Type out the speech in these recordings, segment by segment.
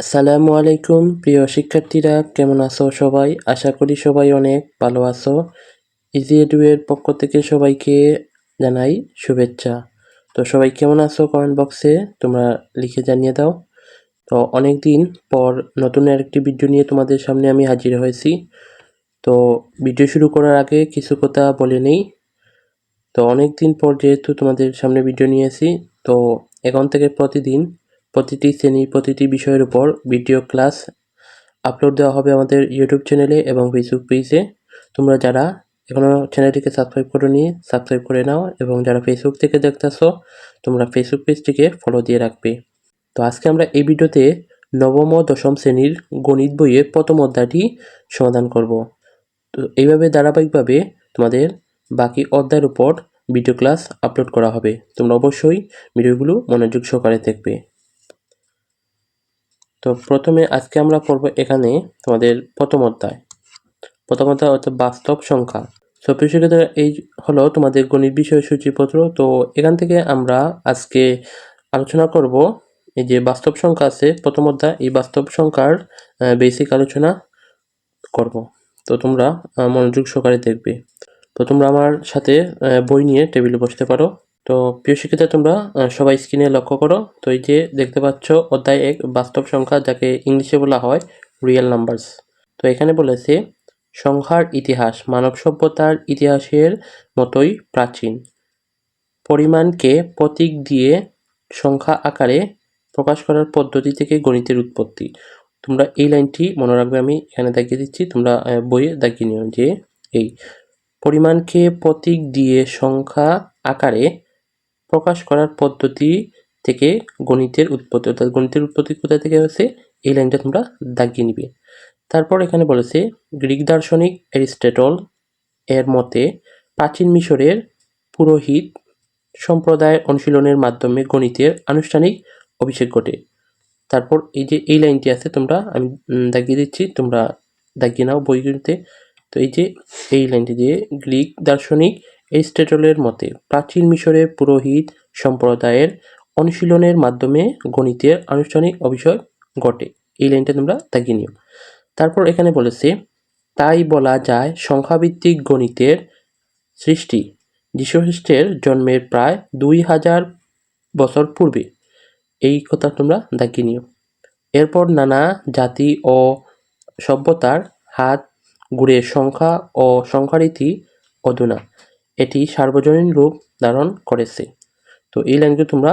আসসালামু আলাইকুম, প্রিয় শিক্ষার্থীরা, কেমন আছো সবাই? আশা করি সবাই অনেক ভালো আছো। ইজি এডুয়ের পক্ষ থেকে সবাইকে জানাই শুভেচ্ছা। তো সবাই কেমন আছো কমেন্ট বক্সে তোমরা লিখে জানিয়ে দাও। তো অনেক দিন পর নতুন আরেকটি ভিডিও নিয়ে তোমাদের সামনে আমি হাজির হয়েছি। তো ভিডিও শুরু করার আগে কিছু কথা বলে নেই। তো অনেক দিন পর যেহেতু তোমাদের সামনে ভিডিও নিয়েছি তো এখন থেকে প্রতিদিন প্রতিটি শ্রেণির প্রতিটি বিষয়ের উপর ভিডিও ক্লাস আপলোড দেওয়া হবে আমাদের ইউটিউব চ্যানেলে এবং ফেসবুক পেজে তোমরা যারা এখনও চ্যানেলটিকে সাবস্ক্রাইব করে নিয়ে সাবস্ক্রাইব করে নাও এবং যারা ফেসবুক থেকে দেখতেছো, তোমরা ফেসবুক পেজটিকে ফলো দিয়ে রাখবে। তো আজকে আমরা এই ভিডিওতে নবম ও দশম শ্রেণির গণিত বইয়ের প্রথম অধ্যায়টি সমাধান করব। তো এইভাবে ধারাবাহিকভাবে তোমাদের বাকি অধ্যায়ের উপর ভিডিও ক্লাস আপলোড করা হবে। তোমরা অবশ্যই ভিডিওগুলো মনোযোগ সহকারে দেখবে। তো প্রথমে আজকে আমরা পড়ব এখানে তোমাদের প্রথম অধ্যায়। প্রথম অধ্যায় অর্থাৎ বাস্তব সংখ্যা। তো প্রিয় এই হলো তোমাদের গণিত বিষয় সূচিপত্র। তো এখান থেকে আমরা আজকে আলোচনা করব এই যে বাস্তব সংখ্যা আছে, প্রথম অধ্যায়, এই বাস্তব সংখ্যার বেসিক আলোচনা করব। তো তোমরা মনোযোগ সহকারে দেখবে। তো তোমরা আমার সাথে বই নিয়ে টেবিলে বসতে পারো। তো প্রিয় শিক্ষিতা তোমরা সবাই স্ক্রিনে লক্ষ্য করো। তো এই যে দেখতে পাচ্ছ, অধ্যায় এক, বাস্তব সংখ্যা, যাকে ইংলিশে বলা হয় রিয়েল নাম্বারস তো এখানে বলেছে, সংখ্যার ইতিহাস, মানব সভ্যতার ইতিহাসের মতোই প্রাচীন। পরিমাণকে প্রতীক দিয়ে সংখ্যা আকারে প্রকাশ করার পদ্ধতি থেকে গণিতের উৎপত্তি। তোমরা এই লাইনটি মনে রাখবে, আমি এখানে দেখিয়ে দিচ্ছি, তোমরা বইয়ে দেখিয়ে নিও যে এই, পরিমাণকে প্রতীক দিয়ে সংখ্যা আকারে প্রকাশ করার পদ্ধতি থেকে গণিতের উৎপত্তি, অর্থাৎ গণিতের উৎপত্তি কোথা থেকে হয়েছে? এই লাইনটা তোমরা দাগিয়ে নিবে। তারপর এখানে বলেছে, গ্রিক দার্শনিক অ্যারিস্টটল এর মতে প্রাচীন মিশরের পুরোহিত সম্প্রদায়ের অনুশীলনের মাধ্যমে গণিতের আনুষ্ঠানিক অভিষেক ঘটে। তারপর এই যে এই লাইনটি আছে, তোমরা, আমি দাগিয়ে দিচ্ছি, তোমরা দাগিয়ে নাও বইগুলিতে। তো এই যে এই লাইনটি দিয়ে, গ্রিক দার্শনিক এরিস্টটলের মতে, প্রাচীন মিশরের পুরোহিত সম্প্রদায়ের অনুশীলনের মাধ্যমে গণিতের আনুষ্ঠানিক অভিষেক ঘটে। এই লাইনটা তোমরা দাগিয়ে নিও। তারপর এখানে বলেছে, তাই বলা যায়, সংখ্যাভিত্তিক গণিতের সৃষ্টি যীশুখ্রিস্টের জন্মের প্রায় দুই হাজার বছর পূর্বে এই কথা তোমরা দাগিয়ে নিও। এরপর নানা জাতি ও সভ্যতার হাত ঘুরে সংখ্যা ও সংখ্যারীতি অধুনা এটি সার্বজনীন রূপ ধারণ করেছে। তো এই লাইনগুলো তোমরা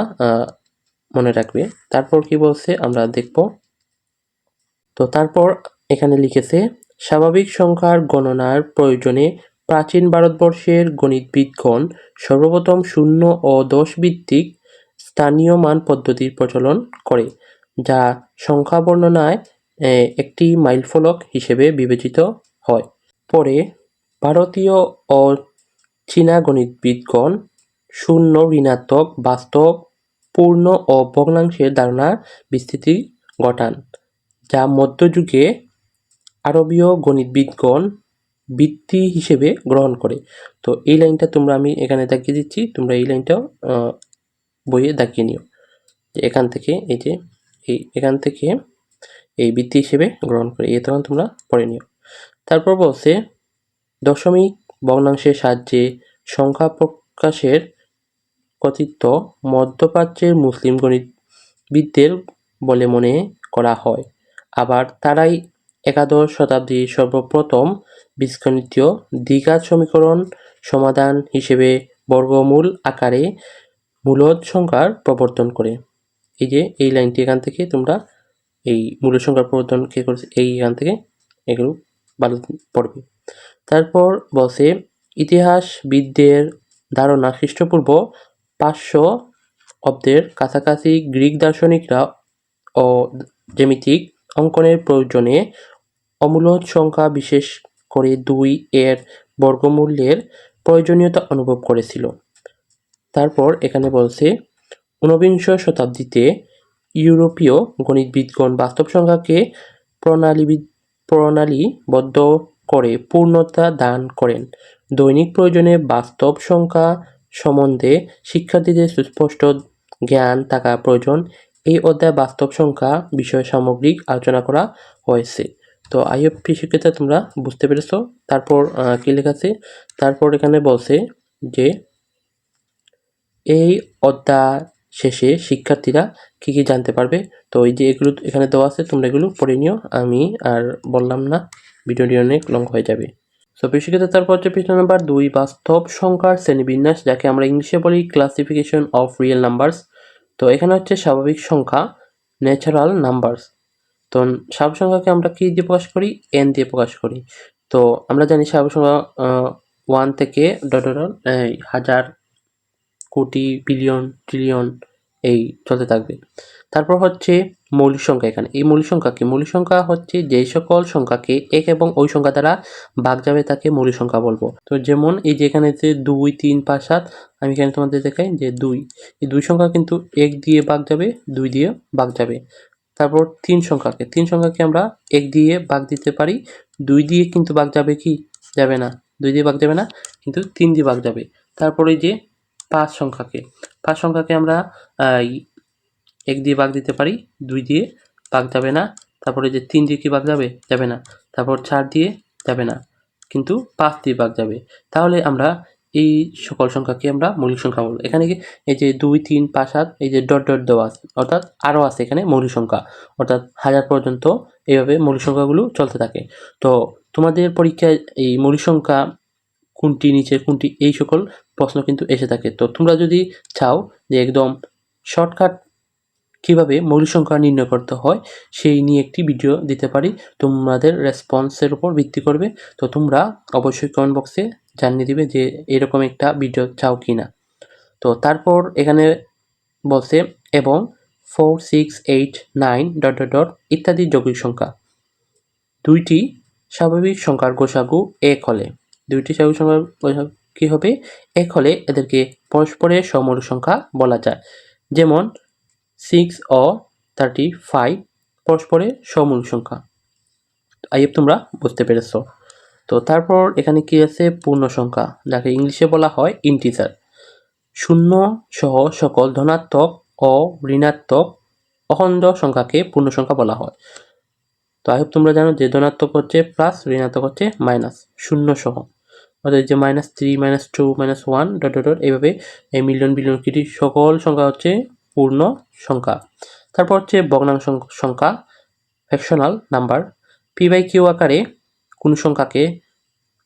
মনে রাখবে। তারপর কি বলছে, আমরা দেখব। তো তারপর এখানে লিখেছে, স্বাভাবিক সংখ্যার গণনার প্রয়োজনে প্রাচীন ভারতবর্ষের গণিতবিদগণ সর্বপ্রথম শূন্য ও দশ ভিত্তিক স্থানীয় মান পদ্ধতির প্রচলন করে, যা সংখ্যা বর্ণনায় একটি মাইলফলক হিসেবে বিবেচিত হয়। পরে ভারতীয় ও চীনা গণিতবিদগণ শূন্য ঋণাত্মক, বাস্তব, পূর্ণ ও ভগ্নাংশের ধারণার বিস্তৃতি ঘটান যা মধ্যযুগে আরবীয় গণিতবিদগণ বৃত্তি হিসেবে গ্রহণ করে। তো এই লাইনটা তোমরা আমি এখানে দেখিয়ে দিচ্ছি, তোমরা এই লাইনটাও বইয়ে দেখিয়ে নিও। এখান থেকে এই যে, এই, এখান থেকে এই বৃত্তি হিসেবে গ্রহণ করে, এই তখন তোমরা পড়ে নিও। তারপর বলছে দশমিক ভগ্নাংশের সাহায্যে সংখ্যা প্রকাশের কর্তৃত্ব মধ্যপ্রাচ্যের মুসলিম গণিতবিদদের বলে মনে করা হয়। আবার তারাই একাদশ শতাব্দীর সর্বপ্রথম বীজগণিতীয় দ্বিঘাত সমীকরণ সমাধান হিসেবে বর্গমূল আকারে মূলদ সংখ্যার প্রবর্তন করে। এই যে, এই লাইনটি এখান থেকে তোমরা এই মূল সংখ্যার প্রবর্তন কে করেছে, এই এখান থেকে এগুলো ভালো পড়বে। তারপর বলছে, ইতিহাসবিদদের ধারণা খ্রিস্টপূর্ব পাঁচশো অব্দের কাছাকাছি গ্রিক দার্শনিকরা ও জ্যামিতিক অঙ্কনের প্রয়োজনে অমূলদ সংখ্যা বিশেষ করে দুই এর বর্গমূল্যের প্রয়োজনীয়তা অনুভব করেছিল। তারপর এখানে বলছে, ঊনবিংশ শতাব্দীতে ইউরোপীয় গণিতবিদগণ বাস্তব সংখ্যাকে প্রণালীবিদ প্রণালীবদ্ধ করে পূর্ণতা দান করেন। দৈনিক প্রয়োজনে বাস্তব সংখ্যা সম্বন্ধে শিক্ষার্থীদের সুস্পষ্ট জ্ঞান থাকা প্রয়োজন। এই অধ্যায় বাস্তব সংখ্যা বিষয় সামগ্রিক আলোচনা করা হয়েছে। তো আই হোপ শিক্ষিতা তোমরা বুঝতে পেরেছ। তারপর কি লেখা আছে? তারপর এখানে বলছে যে, এই অধ্যায় শেষে শিক্ষার্থীরা কী কী জানতে পারবে? তো এই যে এগুলো এখানে দেওয়া আছে, তোমরা এগুলো পড়ে নিও। আমি আর বললাম না। ভিডিওটি অনেক লং হয়ে যাবে। সো শিক্ষিত তারপর হচ্ছে প্রশ্ন নাম্বার দুই, বাস্তব সংখ্যার শ্রেণীবিন্যাস, যাকে আমরা ইংলিশে বলি ক্লাসিফিকেশন অফ রিয়েল নাম্বারস তো, এখানে হচ্ছে স্বাভাবিক সংখ্যা ন্যাচারাল নাম্বারস তো, স্বাভাবিক সংখ্যাকে আমরা কী দিয়ে প্রকাশ করি? এন দিয়ে প্রকাশ করি। তো, আমরা জানি স্বাভাবিক সংখ্যা ওয়ান থেকে ডট হাজার, কোটি বিলিয়ন ট্রিলিয়ন এই চলতে থাকবে। তারপর হচ্ছে মৌলিক সংখ্যা এখানে। এই মৌলিক সংখ্যা কি মৌলিক সংখ্যা হচ্ছে যে সকল সংখ্যাকে এক এবং ওই সংখ্যা দ্বারা ভাগ যাবে তাকে মৌলিক সংখ্যা বলব। তো যেমন এই যে এখানে যে দুই, তিন, পাঁচ, সাত, আমি এখানে তোমাদের দেখাই যে দুই। এই দুই সংখ্যা কিন্তু এক দিয়ে ভাগ যাবে, দুই দিয়ে ভাগ যাবে। তারপর তিন সংখ্যাকে তিন সংখ্যাকে আমরা এক দিয়ে ভাগ দিতে পারি। দুই দিয়ে কিন্তু ভাগ যাবে কি? যাবে না। দুই দিয়ে ভাগ যাবে না, কিন্তু তিন দিয়ে ভাগ যাবে। তারপরে যে পাঁচ সংখ্যাকে পাঁচ সংখ্যাকে আমরা এক দিয়ে ভাগ দিতে পারি, দুই দিয়ে ভাগ যাবে না। তারপরে যে তিন দিয়ে কি ভাগ যাবে? যাবে না। তারপর চার দিয়ে যাবে না। কিন্তু পাঁচ দিয়ে ভাগ যাবে। তাহলে আমরা এই সকল সংখ্যাকে আমরা মৌলিক সংখ্যা বলব। এখানে কি এই যে দুই, তিন, পাঁচ, সাত, এই যে ডট ডট দেওয়া আছে। অর্থাৎ আরও আছে এখানে মৌলিক সংখ্যা। অর্থাৎ হাজার পর্যন্ত এইভাবে মৌলিক সংখ্যাগুলো চলতে থাকে। তো তোমাদের পরীক্ষায় এই মৌলিক সংখ্যা কোনটি নিচের, কোনটি এই সকল প্রশ্ন কিন্তু এসে থাকে। তো তোমরা যদি চাও যে একদম শর্টকাট কীভাবে মৌলিক সংখ্যা নির্ণয় করতে হয়, সেই নিয়ে একটি ভিডিও দিতে পারি। তোমাদের রেসপন্সের উপর ভিত্তি করবে। তো তোমরা অবশ্যই কমেন্ট বক্সে জানিয়ে দিবে যে এরকম একটা ভিডিও চাও কি না তো তারপর এখানে বলছে, এবং four six eight nine dot dot dot ইত্যাদি যৌগিক সংখ্যা। দুইটি স্বাভাবিক সংখ্যার গোসাগু এক হলে। দুইটি স্বাভাবিক সংখ্যার গোসাগু কী হবে? এক হলে এদেরকে পরস্পরের সমমূল সংখ্যা বলা যায়। যেমন সিক্স ও থার্টি ফাইভ পরস্পরের সমমূল সংখ্যা। আইএফ তোমরা বুঝতে পেরেছ। তো তারপর এখানে কি আছে? পূর্ণ সংখ্যা। যাকে ইংলিশে বলা হয় ইন্টিজার শূন্য সহ সকল ধনাত্মক ও ঋণাত্মক, অখণ্ড সংখ্যাকে পূর্ণ সংখ্যা বলা হয়। তো আই তোমরা জানো যে ধনাত্মক হচ্ছে প্লাস ঋণাত্মক হচ্ছে মাইনাস শূন্য সহ। অর্থাৎ যে minus three minus two minus one dot dot dot এইভাবে এই মিলিয়ন বিলিয়ন কোটি সকল সংখ্যা হচ্ছে পূর্ণ সংখ্যা। তারপর হচ্ছে ভগ্নাংশ সংখ্যা fractional number P by Q আকারে কোন সংখ্যাকে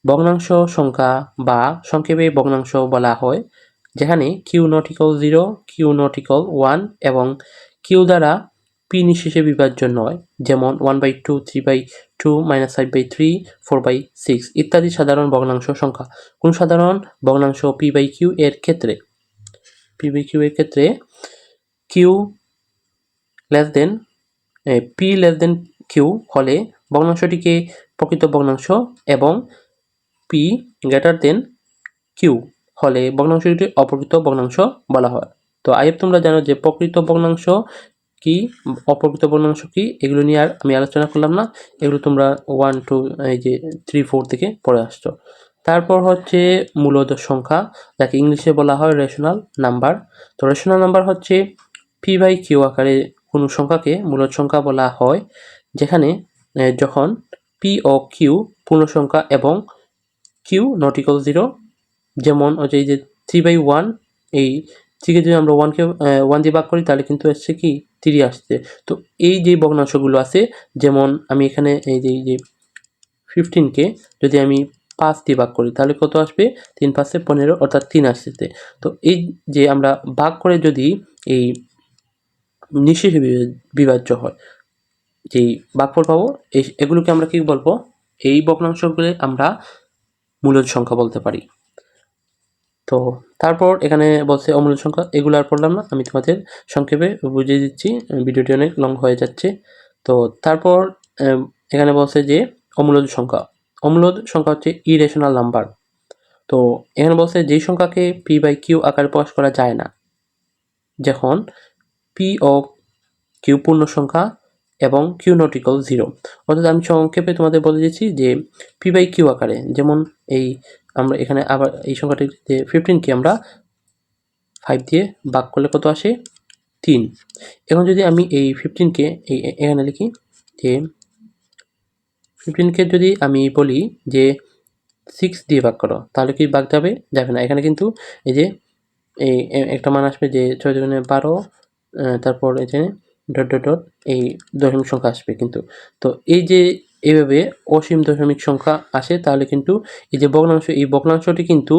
ভগ্নাংশ সংখ্যা বা সংক্ষেপে ভগ্নাংশ বলা হয়, যেখানে Q not equal zero Q not equal one এবং কিউ দ্বারা পি নিঃশেষে বিভাজ্য নয়, যেমন one by two three by two minus five by three four by six ইত্যাদি সাধারণ ভগ্নাংশ সংখ্যা। কোন সাধারণ ভগ্নাংশ পি বাই কিউ এর ক্ষেত্রে? পি বাই কিউ এর ক্ষেত্রে Q less than P less than Q হলে ভগ্নাংশটিকে প্রকৃত ভগ্নাংশ এবং পি গ্রেটার দেন কিউ হলে ভগ্নাংশটিকে অপ্রকৃত ভগ্নাংশ বলা হয়। তো আইএফ তোমরা জানো যে প্রকৃত ভগ্নাংশ কি, অপ্রকৃত ভগ্নাংশ কি? এগুলো নিয়ে আর আমি আলোচনা করলাম না। এগুলো তোমরা ওয়ান টু এই যে থ্রি ফোর থেকে পড়ে আসছো। তারপর হচ্ছে মূলত সংখ্যা, যাকে ইংলিশে বলা হয় রেশনাল নাম্বার তো rational number P by Q Q আকারে কোনো সংখ্যাকে মূলত সংখ্যা বলা হয়, যেখানে যখন পি ও কিউ পূর্ণ সংখ্যা এবং কিউ নট ইকল জিরো যেমন হচ্ছে এই যে থ্রি বাই ওয়ান এই থ্রিকে যদি আমরা ওয়ানকে ওয়ান দিয়ে ভাগ করি, তাহলে কিন্তু আসছে কি থ্রি আসছে। তো এই যে ভগ্নাংশগুলো আছে, যেমন আমি এখানে এই যে এই যে ফিফটিনকে যদি আমি পাঁচ দিয়ে ভাগ করি, তাহলে কত আসবে? তিন পাঁচে পনেরো, অর্থাৎ তিন আসছে তো এই যে আমরা ভাগ করে যদি এই নিঃশেষে বিভাজ্য হয়। যেই ভাগফল পাবো, এই, এগুলোকে আমরা কি বলব? এই ভগ্নাংশগুলো আমরা মূলদ সংখ্যা বলতে পারি। তো তারপর এখানে বলছে অমূল্য সংখ্যা, এগুলো আর পড়লাম না, আমি তোমাদের সংক্ষেপে বুঝিয়ে দিচ্ছি। ভিডিওটি অনেক লং হয়ে যাচ্ছে। তো তারপর এখানে বলছে যে অমূলদ সংখ্যা। অমূলদ সংখ্যা হচ্ছে ইরেশনাল নাম্বার তো এখানে বলছে যেই সংখ্যাকে পি বাই কিউ আকারে প্রকাশ করা যায় না। যখন পি ও কিউ পূর্ণ সংখ্যা এবং কিউ নট ইকল জিরো অর্থাৎ আমি সংক্ষেপে তোমাদের বলে দিচ্ছি যে পি বাই কিউ আকারে, যেমন এই আমরা এখানে আবার এই সংখ্যাটি যে ফিফটিনকে আমরা ফাইভ দিয়ে ভাগ করলে কত আসে? তিন। এখন যদি আমি এই ফিফটিনকে এই এখানে লিখি যে ফিফটিনকে যদি আমি বলি যে সিক্স দিয়ে ভাগ করো, তাহলে কি ভাগ যাবে যাবে না। এখানে কিন্তু এই যে এই একটা মান আসবে যে ছয় দুগুণে বারো তারপর এখানে ডট ডট ডট এই দশমিক সংখ্যা আসবে কিন্তু। তো এই যে এইভাবে অসীম দশমিক সংখ্যা আসে, তাহলে কিন্তু এই যে ভগ্নাংশ, এই ভগ্নাংশটি কিন্তু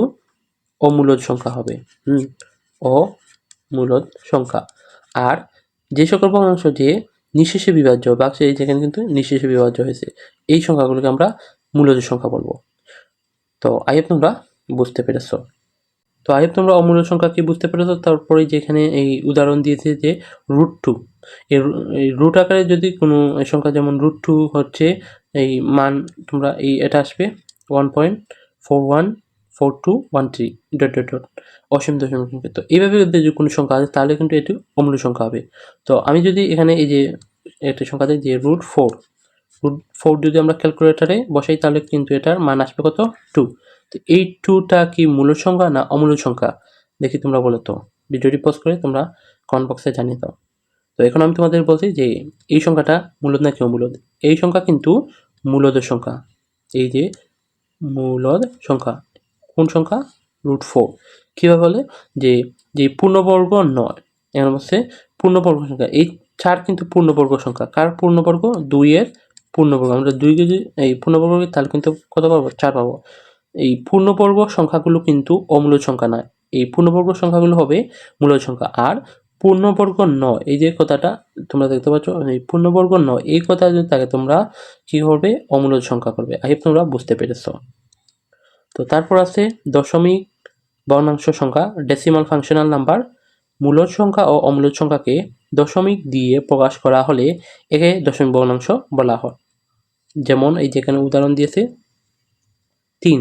অমূলদ সংখ্যা হবে। হুম, অমূলদ সংখ্যা। আর যে সকল ভগ্নাংশ যে নিঃশেষে বিভাজ্য বাক্সে এই যেখানে কিন্তু নিঃশেষে বিভাজ্য হয়েছে, এই সংখ্যাগুলোকে আমরা মূলদ সংখ্যা বলব। তো আইএফ তোমরা বুঝতে পেরেছ। তো আইএফ তোমরা অমূল্য সংখ্যা কি বুঝতে পেরেছ? তারপরে যেখানে এই উদাহরণ দিয়েছে যে রুট টু এই রুট আকারে যদি কোনো সংখ্যা যেমন রুট টু হচ্ছে, এই মান তোমরা এই এটা আসবে one point four one four two one three dot dot dot অসীম দশমিক সংখ্যা। তো এইভাবে যদি কোনো সংখ্যা আছে, তাহলে কিন্তু এটি অমূল্য সংখ্যা হবে। তো আমি যদি এখানে এই যে একটা সংখ্যা দিই যে রুট ফোর রুট ফোর যদি আমরা ক্যালকুলেটারে বসাই, তাহলে কিন্তু এটার মান আসবে কত? টু তো এই টুটা কি মূল সংখ্যা না অমূল্য সংখ্যা? দেখি তোমরা বলো তো। ভিডিওটি পোস্ট করে তোমরা কমেন্ট বক্সে জানিয়ে দাও। তো এখন আমি তোমাদের বলছি যে এই সংখ্যাটা মূলদ নাকি অমূলদ? এই সংখ্যা কিন্তু মূলদ সংখ্যা। এই যে মূলদ সংখ্যা, কোন সংখ্যা? রুট ফোর কীভাবে বলে? যে যে পূর্ণবর্গ নয়, এর হচ্ছে পূর্ণবর্গ সংখ্যা। এই চার কিন্তু পূর্ণবর্গ সংখ্যা। কার পূর্ণবর্গ? দুইয়ের পূর্ণবর্গ। আমরা দুই যদি এই পূর্ণবর্গ তাহলে কিন্তু কত পাবো? চার পাবো। এই পূর্ণবর্গ সংখ্যাগুলো কিন্তু অমূল্য সংখ্যা নয়। এই পূর্ণবর্গ সংখ্যাগুলো হবে মূল সংখ্যা। আর পূর্ণবর্গ ন এই যে কথাটা তোমরা দেখতে পাচ্ছ, এই পূর্ণবর্গ ন এই কথা যদি থাকে, তোমরা কি করবে? অমূল্য সংখ্যা করবে। আই তোমরা বুঝতে পেরেছ। তো তারপর আছে দশমিক বর্ণাংশ সংখ্যা ডেসিমাল ফাংশনাল নাম্বার মূলদ সংখ্যা ও অমূলদ সংখ্যাকে দশমিক দিয়ে প্রকাশ করা হলে একে দশমিক বর্ণাংশ বলা হয়। যেমন এই যেখানে উদাহরণ দিয়েছে তিন।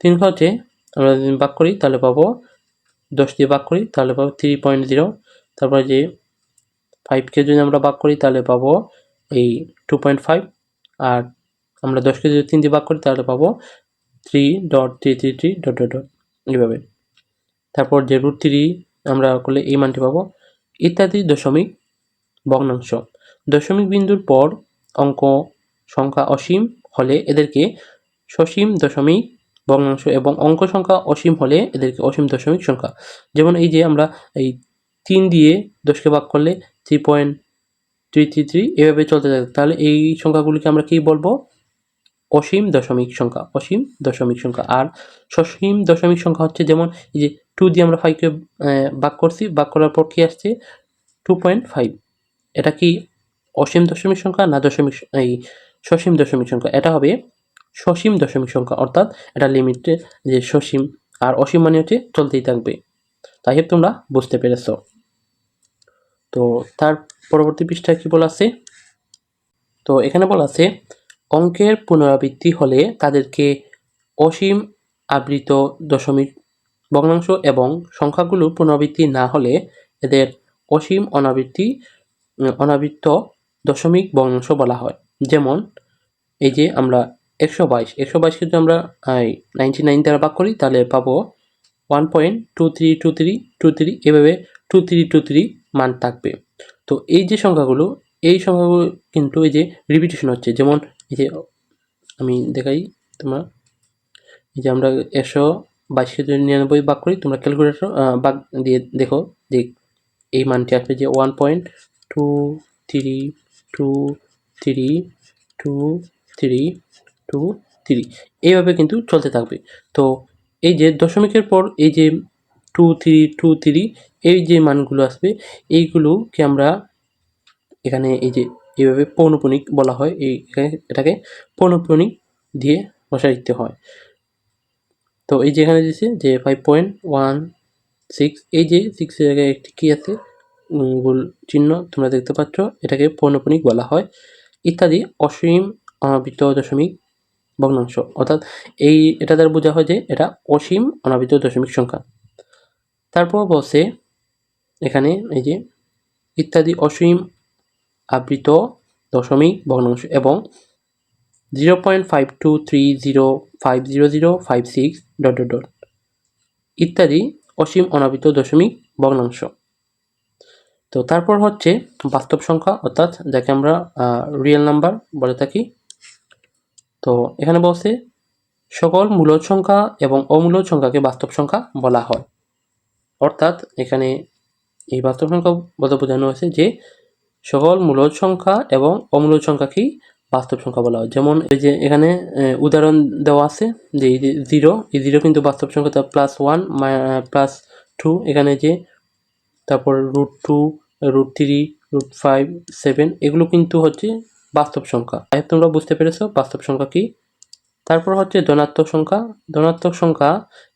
তিন হচ্ছে আমরা যদি ভাগ করি, তাহলে পাবো দশ দিয়ে ভাগ করি, তাহলে পাবো থ্রি পয়েন্ট জিরো তারপরে যে ফাইভকে যদি আমরা ভাগ করি, তাহলে পাবো এই টু পয়েন্ট ফাইভ আর আমরা দশকে যদি তিন দিয়ে ভাগ করি, তাহলে পাবো three dot three three three dot dot dot এইভাবে। তারপর যে রুট থ্রি আমরা করলে এই মানটি পাবো। ইত্যাদি দশমিক ভগ্নাংশ। দশমিক বিন্দুর পর অঙ্ক সংখ্যা অসীম হলে এদেরকে সসীম দশমিক ভগ্নাংশ এবং অঙ্ক সংখ্যা অসীম হলে এদেরকে অসীম দশমিক সংখ্যা। যেমন এই যে আমরা এই তিন দিয়ে দশকে ভাগ করলে three point three three three এভাবে চলতে থাকে। তাহলে এই সংখ্যাগুলিকে আমরা কি বলব? অসীম দশমিক সংখ্যা, অসীম দশমিক সংখ্যা। আর সসীম দশমিক সংখ্যা হচ্ছে যেমন এই যে টু দিয়ে আমরা ফাইভকে ভাগ করছি, ভাগ করার পর কী আসছে? টু পয়েন্ট ফাইভ এটা কি অসীম দশমিক সংখ্যা না দশমিক, এই সসীম দশমিক সংখ্যা? এটা হবে সসীম দশমিক সংখ্যা, অর্থাৎ এটা লিমিটে যে সসীম আর অসীম মানে হচ্ছে চলতেই থাকবে। তাই তোমরা বুঝতে পেরেছ। তো তার পরবর্তী পৃষ্ঠায় কি বলা আছে? তো এখানে বলা আছে, অঙ্কের পুনরাবৃত্তি হলে তাদেরকে অসীম আবৃত দশমিক ভগ্নাংশ এবং সংখ্যাগুলো পুনরাবৃত্তি না হলে এদের অসীম অনাবৃত্তি অনাবৃত্ত দশমিক ভগ্নাংশ বলা হয়। যেমন এই যে আমরা একশো বাইশ, একশো বাইশকে যদি আমরা নাইনটি নাইন দ্বারা ভাগ করি, তাহলে পাবো one point two three two three two three এভাবে টু থ্রি টু থ্রি মান থাকবে। তো এই যে সংখ্যাগুলো, এই সংখ্যাগুলো কিন্তু এই যে রিপিটেশন হচ্ছে, যেমন এই যে আমি দেখাই তোমার, এই যে আমরা একশো বাইশকে যদি নিরানব্বই ভাগ করি, তোমরা ক্যালকুলেটর ভাগ দিয়ে দেখো যে এই মানটি আসবে যে one point two three two three two three two three এইভাবে কিন্তু চলতে থাকবে। তো এই যে দশমিকের পর এই যে টু থ্রি টু থ্রি এই যে মানগুলো আসবে, এইগুলোকে আমরা এখানে এই যে এইভাবে পৌনপুনিক বলা হয়, এই এটাকে পৌনপুনিক দিয়ে বসাই দিতে হয়। তো এই যে এখানে দিয়েছে যে ফাইভ পয়েন্ট ওয়ান সিক্স এই যে সিক্সের জায়গায় একটি কী আছে? গোল চিহ্ন তোমরা দেখতে পাচ্ছ, এটাকে পৌনপুনিক বলা হয়। ইত্যাদি অসীম অনাবৃত দশমিক ভগ্নাংশ। অর্থাৎ এই, এটা দ্বারা বোঝা হয় যে এটা অসীম অনাবৃত দশমিক সংখ্যা। তারপর বলছে এখানে এই যে ইত্যাদি অসীম আবৃত দশমিক ভগ্নাংশ এবং zero point five two three zero five zero zero five six dot dot dot ইত্যাদি অসীম অনাবৃত দশমিক ভগ্নাংশ। তো তারপর হচ্ছে বাস্তব সংখ্যা, অর্থাৎ যাকে আমরা রিয়েল নাম্বার বলে থাকি তো এখানে বলছে, সকল মূলদ সংখ্যা এবং অমূলদ সংখ্যাকে বাস্তব সংখ্যা বলা হয়। অর্থাৎ এখানে এই বাস্তব সংখ্যা বলতে বোঝানো হয়েছে যে, সকল মূলদ সংখ্যা এবং অমূলদ সংখ্যাকেই বাস্তব সংখ্যা বলা হয়। যেমন এই যে এখানে উদাহরণ দেওয়া আছে যে এই জিরো এই জিরো কিন্তু বাস্তব সংখ্যা, তার প্লাস ওয়ান প্লাস টু এখানে যে তারপর root two root three root five seven এগুলো কিন্তু হচ্ছে বাস্তব সংখ্যা। তাই তোমরা বুঝতে পেরেছ বাস্তব সংখ্যা কি? তারপর হচ্ছে ধনাত্মক সংখ্যা। ধনাত্মক সংখ্যা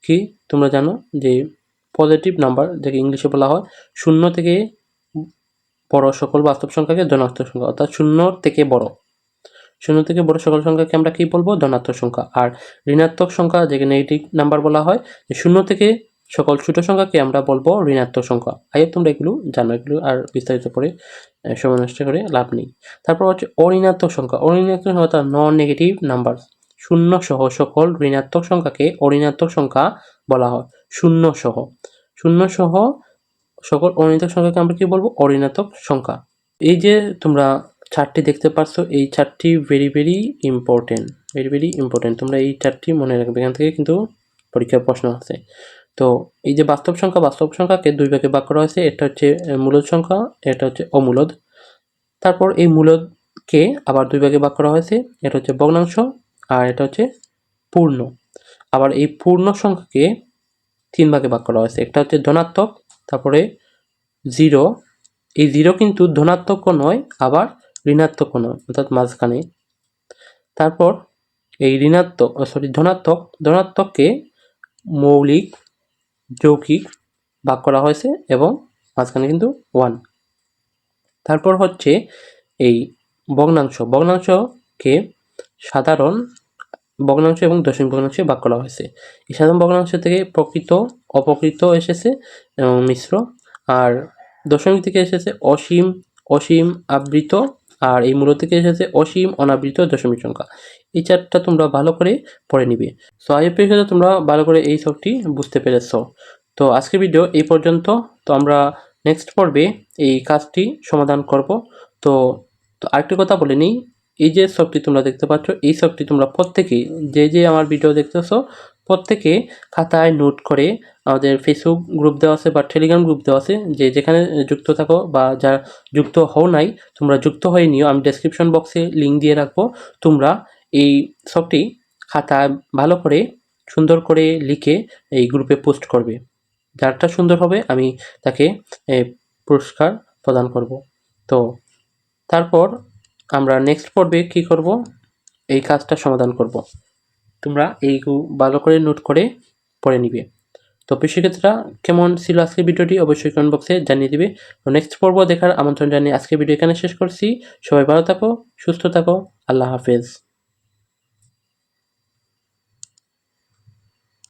কি? তোমরা জানো যে পজিটিভ নাম্বার যাকে ইংলিশে বলা হয়, শূন্য থেকে বড় সকল বাস্তব সংখ্যাকে ধনাত্মক সংখ্যা, অর্থাৎ শূন্য থেকে বড়। শূন্য থেকে বড় সকল সংখ্যাকে আমরা কি বলব? ধনাত্মক সংখ্যা। আর ঋণাত্মক সংখ্যা, যাকে নেগেটিভ নাম্বার বলা হয়, যে শূন্য থেকে সকল ছোট সংখ্যাকে আমরা বলব ঋণাত্মক সংখ্যা। আগে তোমরা এগুলো জানো, এগুলো আর বিস্তারিত পরে সময় নষ্ট করে লাভ নেই। তারপর হচ্ছে অঋণাত্মক সংখ্যা। অঋণাত্মক সংখ্যা নন নেগেটিভ নাম্বার শূন্য সহ সকল ঋণাত্মক সংখ্যাকে অঋণাত্মক সংখ্যা বলা হয়। শূন্য সহ। শূন্য সহ সকল অঋণাত্মক সংখ্যাকে আমরা কি বলব? অঋণাত্মক সংখ্যা। এই যে তোমরা চারটি দেখতে পারছ, এই চারটি very very important very very important তোমরা এই চারটি মনে রাখবে। এখান থেকে কিন্তু পরীক্ষার প্রশ্ন আছে তো এই যে বাস্তব সংখ্যা, বাস্তব সংখ্যাকে দুই ভাগে ভাগ করা হয়েছে। এটা হচ্ছে মূলদ সংখ্যা এটা হচ্ছে অমূলদ। তারপর এই মূলদকে আবার দুই ভাগে ভাগ করা হয়েছে। এটা হচ্ছে ভগ্নাংশ আর এটা হচ্ছে পূর্ণ। আবার এই পূর্ণ সংখ্যাকে তিন ভাগে ভাগ করা হয়েছে। একটা হচ্ছে ধনাত্মক, তারপরে জিরো। এই জিরো কিন্তু ধনাত্মকও নয়, আবার ঋণাত্মকও নয়, অর্থাৎ মাঝখানে। তারপর এই ঋণাত্মক সরি, ধনাত্মক, ধনাত্মককে মৌলিক যৌগিক ভাগ করা হয়েছে এবং মাঝখানে কিন্তু ওয়ান তারপর হচ্ছে এই ভগ্নাংশ। ভগ্নাংশকে সাধারণ ভগ্নাংশ এবং দশমিক ভগ্নাংশে ভাগ করা হয়েছে। এই সাধারণ ভগ্নাংশ থেকে প্রকৃত অপকৃত এসেছে এবং মিশ্র। আর দশমিক থেকে এসেছে অসীম অসীম আবৃত। আর এই মূল থেকে এসেছে অসীম, অনাবৃত দশমিক সংখ্যা। এই চারটা তোমরা ভালো করে পড়ে নিবে। সো আইএপি সাথে তোমরা ভালো করে এই সবটি বুঝতে পেরেছ। তো, আজকের ভিডিও এই পর্যন্ত। তো, আমরা নেক্সট পর্বে এই কাজটি সমাধান করব। তো তো আরেকটি কথা বলে নিই। এই যে সবটি তোমরা দেখতে পাচ্ছ, এই সবটি তোমরা প্রত্যেকেই যে যে আমার ভিডিও দেখতেছো, প্রত্যেকে খাতায় নোট করে আমাদের ফেসবুক গ্রুপ দেওয়া আছে বা টেলিগ্রাম গ্রুপ দেওয়া আছে, যে, যেখানে যুক্ত থাকো বা যারা যুক্ত হও নাই, তোমরা যুক্ত হয়ে নিও। আমি ডেসক্রিপশন বক্সে লিঙ্ক দিয়ে রাখব। তোমরা এই সবটি খাতায় ভালো করে সুন্দর করে লিখে এই গ্রুপে পোস্ট করবে। যারটা সুন্দর হবে আমি তাকে পুরস্কার প্রদান করব। তো, তারপর আমরা নেক্সট পর্বে কি করব? এই কাজটা সমাধান করব। তোমরা এই ভালো করে নোট করে পড়ে নিবে। তো শিক্ষার্থীরা কেমন ছিল আজকের ভিডিওটি অবশ্যই কমেন্ট বক্সে জানিয়ে দিবে। নেক্সট পর্ব দেখার আমন্ত্রণ জানিয়ে আজকের ভিডিও এখানে শেষ করছি। সবাই ভালো থাকো, সুস্থ থাকো, আল্লাহ হাফেজ।